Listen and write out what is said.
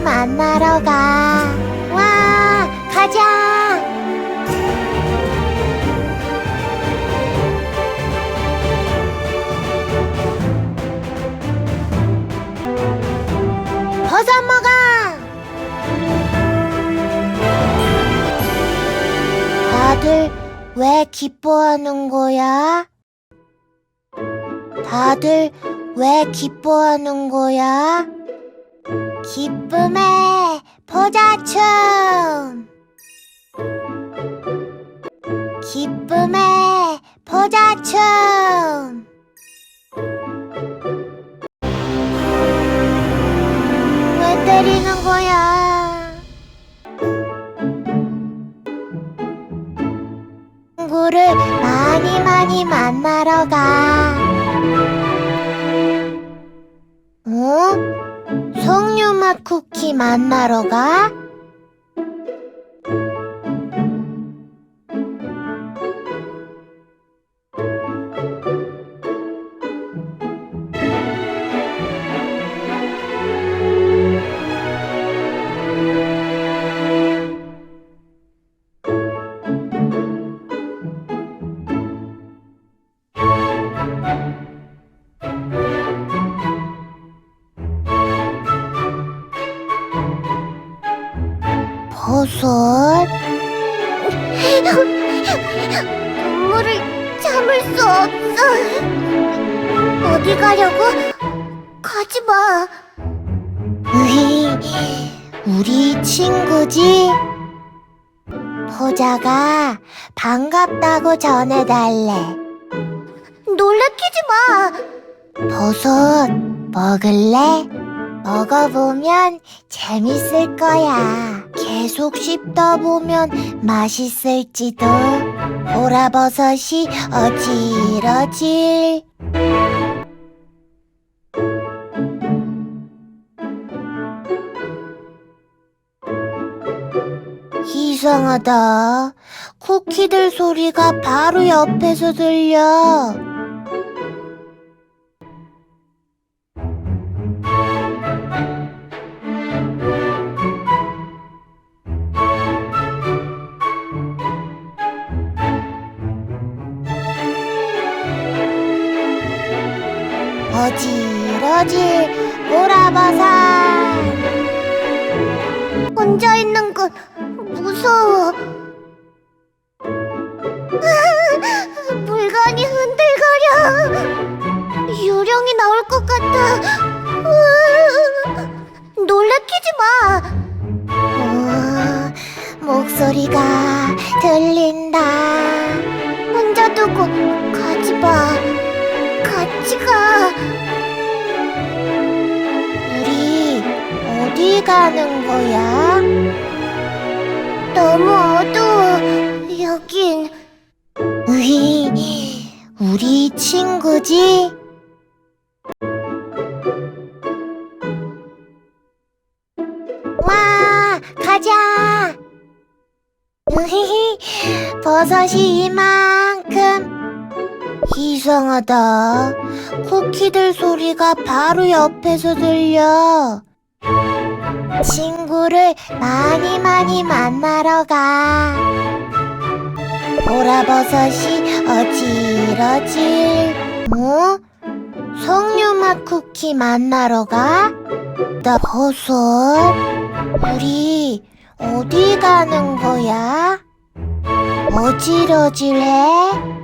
만나러 가. 와, 가자. 버섯 먹어. 다들 왜 기뻐하는 거야? 다들 왜 기뻐하는 거야? 기쁨의 포자춤! 기쁨의 포자춤! 왜 때리는 거야? 친구를 많이 많이 만나러 가. 어? 석류맛 쿠키 만나러 가? 버섯? 눈물을 참을 수 없어. 어디 가려고? 가지 마. 으히, 우리 친구지? 포자가 반갑다고 전해달래. 놀래키지 마. 버섯 먹을래? 먹어보면 재밌을 거야. 계속 씹다 보면 맛있을지도. 보라버섯이 어질어질. 이상하다. 쿠키들 소리가 바로 옆에서 들려. 어질어질 보라버섯 혼자 있는 건 무서워. 아, 물건이 흔들거려. 유령이 나올 것 같아. 놀래키지 마. 어, 목소리가 들린다. 혼자 두고 가지 마. 같이 가. 가는 거야? 너무 어두워. 여긴. 으히, 우리 친구지? 와, 가자. 으히히, 버섯이 이만큼. 이상하다. 쿠키들 소리가 바로 옆에서 들려. 친구를 많이 많이 만나러 가. 보라버섯이 어질어질. 어? 석류맛 쿠키 만나러 가? 나 버섯? 우리 어디 가는 거야? 어질어질해?